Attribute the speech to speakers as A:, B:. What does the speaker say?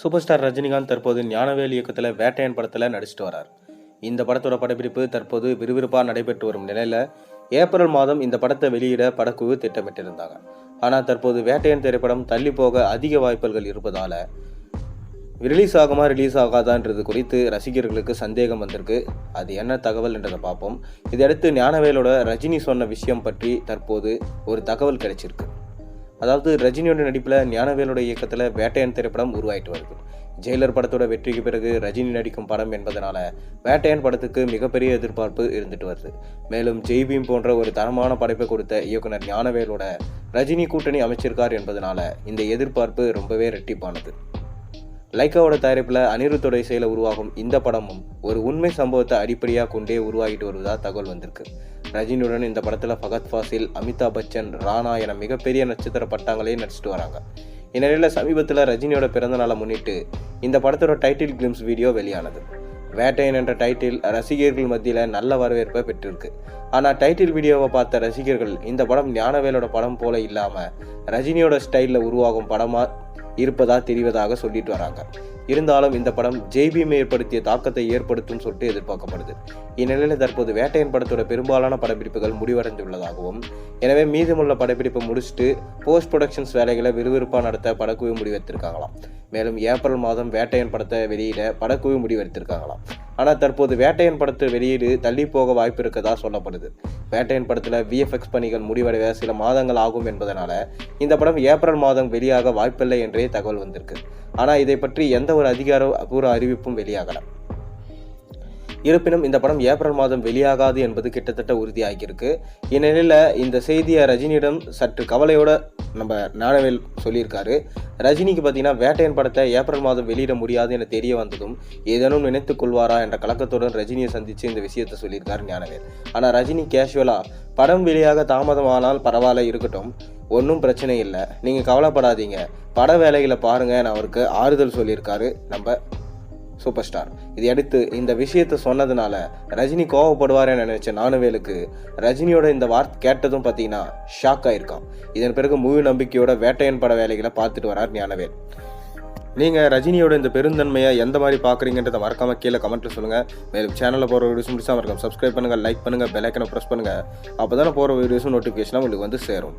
A: Super star Rajinikanth தற்போது ஞானவேல் இயக்கத்தில் வேட்டையன் படத்தில் நடிச்சிட்டு வரார். இந்த படத்தோட படப்பிடிப்பு தற்போது விறுவிறுப்பாக நடைபெற்று வரும் நிலையில் ஏப்ரல் மாதம் இந்த படத்தை வெளியிட படக்குழு திட்டமிட்டிருந்தாங்க. ஆனால் தற்போது வேட்டையன் திரைப்படம் தள்ளி போக அதிக வாய்ப்புகள் இருப்பதால் ரிலீஸ் ஆகுமா ரிலீஸ் ஆகாதான்றது குறித்து ரசிகர்களுக்கு சந்தேகம் வந்திருக்கு. அது என்ன தகவல் என்றதை பார்ப்போம். இதையடுத்து ஞானவேலோட ரஜினி சொன்ன விஷயம் பற்றி தற்போது ஒரு தகவல் கிடைச்சிருக்கு. அதாவது ரஜினியோட நடிப்பில் ஞானவேலோட இயக்கத்தில் வேட்டையன் திரைப்படம் உருவாயிட்டு வருது. ஜெயிலர் படத்தோட வெற்றிக்கு பிறகு ரஜினி நடிக்கும் படம் என்பதனால வேட்டையன் படத்துக்கு மிகப்பெரிய எதிர்பார்ப்பு இருந்துட்டு வருது. மேலும் ஜெய்பீம் போன்ற ஒரு தரமான படைப்பை கொடுத்த இயக்குனர் ஞானவேலோட ரஜினி கூட்டணி அமைச்சிருக்கார் என்பதனால இந்த எதிர்பார்ப்பு ரொம்பவே ரெட்டிப்பானது லைக்காவோட தயாரிப்பில் அனிருத்தோட இசையில் உருவாகும் இந்த படமும் ஒரு உண்மை சம்பவத்தை அடிப்படையாக கொண்டே உருவாகிட்டு வருவதாக தகவல் வந்திருக்கு. ரஜினியுடன் இந்த படத்தில் ஃபகத் ஃபாசில் அமிதாப் பச்சன் ராணா என மிகப்பெரிய நட்சத்திர பட்டாங்களே நடிச்சிட்டு வராங்க. இந்நிலையில் சமீபத்தில் ரஜினியோட பிறந்த நாளை முன்னிட்டு இந்த படத்தோட டைட்டில் கிளிம்ஸ் வீடியோ வெளியானது. வேட்டையன் என்ற டைட்டில் ரசிகர்கள் மத்தியில் நல்ல வரவேற்பை பெற்றிருக்கு. ஆனால் டைட்டில் வீடியோவை பார்த்த ரசிகர்கள் இந்த படம் ஞானவேலோட படம் போல இல்லாமல் ரஜினியோட ஸ்டைலில் உருவாகும் படமாக இருப்பதா தெரிவதாக சொல்லிட்டு வராங்க. இருந்தாலும் இந்த படம் ஜெய்பீம் ஏற்படுத்திய தாக்கத்தை ஏற்படுத்தும் சொல்லிட்டு எதிர்பார்க்கப்படுது. இந்நிலையில் தற்போது வேட்டையன் படத்தோட பெரும்பாலான படப்பிடிப்புகள் முடிவடைந்துள்ளதாகவும் எனவே மீதமுள்ள படப்பிடிப்பை முடிச்சுட்டு போஸ்ட் ப்ரொடக்ஷன்ஸ் வேலைகளை விறுவிறுப்பாக நடத்த படக்குழு முடிவெடுத்திருக்காங்களாம். மேலும் ஏப்ரல் மாதம் வேட்டையன் படத்தை வெளியிட படக்குழு முடிவெடுத்திருக்காங்களாம். ஆனால் தற்போது வேட்டையன் படத்து வெளியீடு தள்ளி போக வாய்ப்பு இருக்கதா சொல்லப்படுது. வேட்டையன் படத்தில் விஎஃப்எக்ஸ் பணிகள் முடிவடைய சில மாதங்கள் ஆகும் என்பதனால இந்த படம் ஏப்ரல் மாதம் வெளியாக வாய்ப்பில்லை என்றே தகவல் வந்திருக்கு. ஆனால் இதை பற்றி எந்த ஒரு அதிகாரப்பூர்வ அறிவிப்பும் வெளியாகலை. இருப்பினும் இந்த படம் ஏப்ரல் மாதம் வெளியாகாது என்பது கிட்டத்தட்ட உறுதியாகியிருக்கு. இந்நிலையில் இந்த செய்தியை ரஜினியிடம் சற்று கவலையோட நம்ம நாடவேல் சொல்லியிருக்காரு. ரஜினிக்கு பார்த்தீங்கன்னா வேட்டையன் படத்தை ஏப்ரல் மாதம் வெளியிட முடியாது என தெரிய வந்ததும் ஏதேனும் நினைத்துக் கொள்வாரா என்ற கலக்கத்துடன் ரஜினியை சந்தித்து இந்த விஷயத்தை சொல்லியிருக்காரு ஞானவேல். ஆனால் ரஜினி கேஷுவலாக படம் வெளியாக தாமதமானால் பரவாயில்ல இருக்கட்டும். ஒன்றும் பிரச்சனை இல்லை. நீங்கள் கவலைப்படாதீங்க. பட வேலைகளை பாருங்கள் நான் அவருக்கு ஆறுதல் சொல்லியிருக்காரு நம்ம சூப்பர் ஸ்டார். இதையடுத்து இந்த விஷயத்தை சொன்னதுனால ரஜினி கோவப்படுவார் நினைச்ச நானுவேலுக்கு ரஜினியோட இந்த வார்த்தை கேட்டதும் பார்த்தீங்கன்னா ஷாக் ஆயிருக்கான் இதன் பிறகு முழு நம்பிக்கையோட வேட்டையன் பட வேலைகளை பார்த்துட்டு வரார் ஞானவேல். நீங்கள் ரஜினியோட இந்த பெருந்தன்மையை எந்த மாதிரி பார்க்குறீங்கன்றத மறக்காமல் கீழே கமெண்ட்டில் சொல்லுங்கள் மேலும் சேனலில் போகிற வீடியோஸ் முடிச்சா மறக்காம சப்ஸ்கிரைப் பண்ணுங்கள் லைக் பண்ணுங்கள் பெல் ஐக்கனை ப்ரெஸ் பண்ணுங்கள் அப்போ தானே போகிற வீடியோஸும் நோட்டிஃபிகேஷனாக உங்களுக்கு வந்து சேரும்.